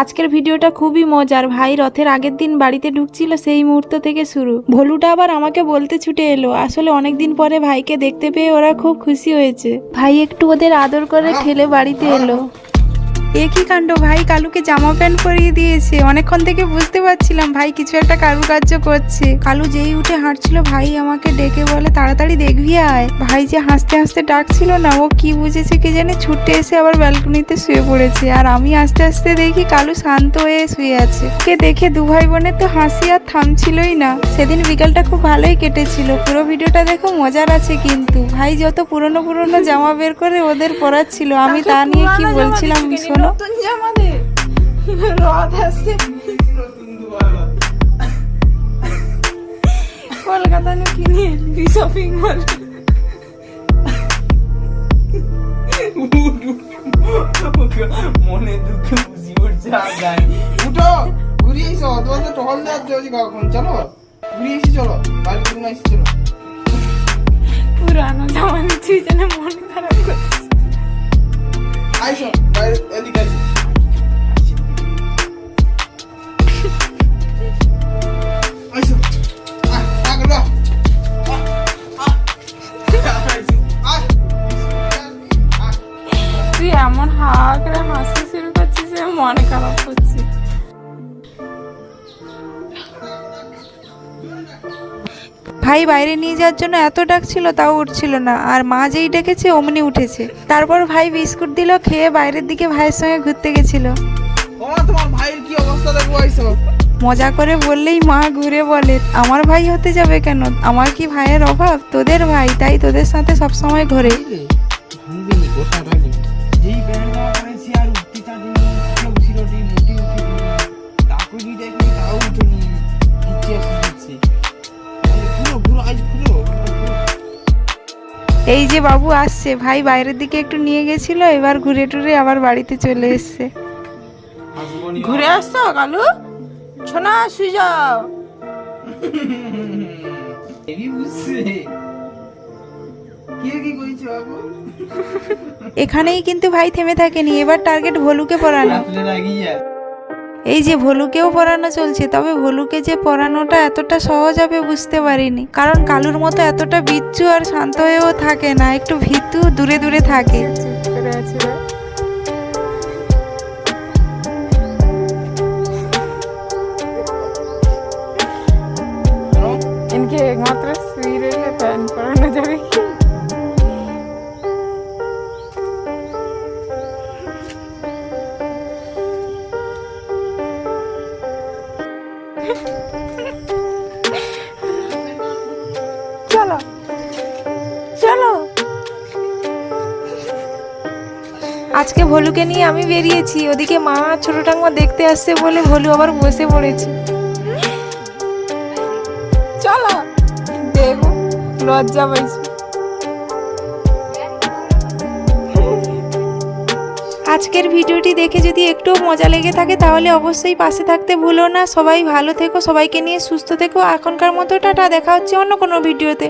আজকের ভিডিওটা খুবই মজার। ভাই রথের আগের দিন বাড়িতে ঢুকছিল সেই মুহূর্ত থেকে শুরু। ভলুটা আবার আমাকে বলতে ছুটে এলো। আসলে অনেকদিন পরে ভাইকে দেখতে পেয়ে ওরা খুব খুশি হয়েছে। ভাই একটু ওদের আদর করে ঠেলে বাড়িতে এলো। এ কি কাণ্ড ভাই কালুকে জামা প্যান্ট পরিয়ে দিয়েছে। অনেকক্ষণ থেকে বুঝতে পারছিলাম ভাই কিছু একটা কারুকার্য করছে। কালু যেই উঠে হাঁটছিল ভাই আমাকে ডেকে বলে তাড়াতাড়ি দেখবি আয়। ভাই যে হাসতে হাসতে ডাকছিল না ও কি বুঝেছে কি জানে ছুটে এসে আবার ব্যালকনিতে শুয়ে পড়েছে। আর আমি আস্তে আস্তে দেখি কালু শান্ত হয়ে শুয়ে আছে। কে দেখে দু ভাই বোনের তো হাসি আর থামছিলই না। সেদিন বিকালটা খুব ভালোই কেটেছিল। পুরো ভিডিওটা দেখো মজার আছে কিন্তু। ভাই যত পুরনো পুরনো জামা বের করে ওদের পরাচ্ছিল আমি তা নিয়ে কি বলছিলাম শোনো নতুন জামা দে রথ আসছে। কলকাতা নু? কিনে আনবি শপিং মল। মনে দুঃখে বুঝি উঠছে আর উঠো ঘুরিয়ে এসো তোমার তো টহল দেওয়ার চলছে কখন চলো ঘুরিয়ে এসে চলো বাড়ি ঘুরে এসে চলো। পুরানো জামা দিচ্ছি যেন মন খারাপ করছে আইসো তুই এমন হাঁকড়ে হাসি শুরু করছিস মনে খারাপ করছে ভাই বাইরে নিয়ে যাওয়ার জন্য এত ডাকছিল তাও উঠছিল না। আর মা যেই ডেকেছে অমনি উঠেছে। তারপর ভাই বিস্কুট দিল খেয়ে বাইরের দিকে ভাইয়ের সঙ্গে ঘুরতে গেছিল। মজা করে বললেই মা ঘুরে বলে আমার ভাই হতে যাবে কেন? আমার কি ভাইয়ের অভাব? তোদের ভাই তাই তোদের সাথে সবসময় ঘোরে। এই যে বাবু আসছে ভাই বাইরের দিকে একটু নিয়ে গেছিল এবার ঘুরে টুরে আবার বাড়িতে চলে এসছে। ঘুরে আসছো কালু? শোনা শুয়ে যাও। এখানেই কিন্তু ভাই থেমে থাকেনি এবার টার্গেট ভলুকে পড়ানো এই যে ভলুকেও পড়ানো চলছে তবে ভলুকে যে পড়ানোটা এতটা সহজ হবে বুঝতে পারিনি কারণ কালুর মতো এতটা বিচ্ছু আর শান্ত হয়েও থাকে না একটু ভীতু দূরে দূরে থাকে চুপ করে আছে রে। इनके एकमात्र চলো চলো। আজকে ভলুকে নিয়ে আমি বেরিয়েছি, ওদিকে মা ছোট ঠাকুমা দেখতে আসছে বলে ভলু আবার বসে পড়েছে। চলো, দেখো, লজ্জা পাইছি। আজকের ভিডিওটি দেখে যদি একটু মজা লেগে থাকে, তাহলে অবশ্যই পাশে থাকতে ভুলো না। সবাই ভালো থেকো, সবাইকে নিয়ে সুস্থ থেকো। এখনকার মতো টাটা, দেখা হচ্ছে অন্য কোনো ভিডিওতে।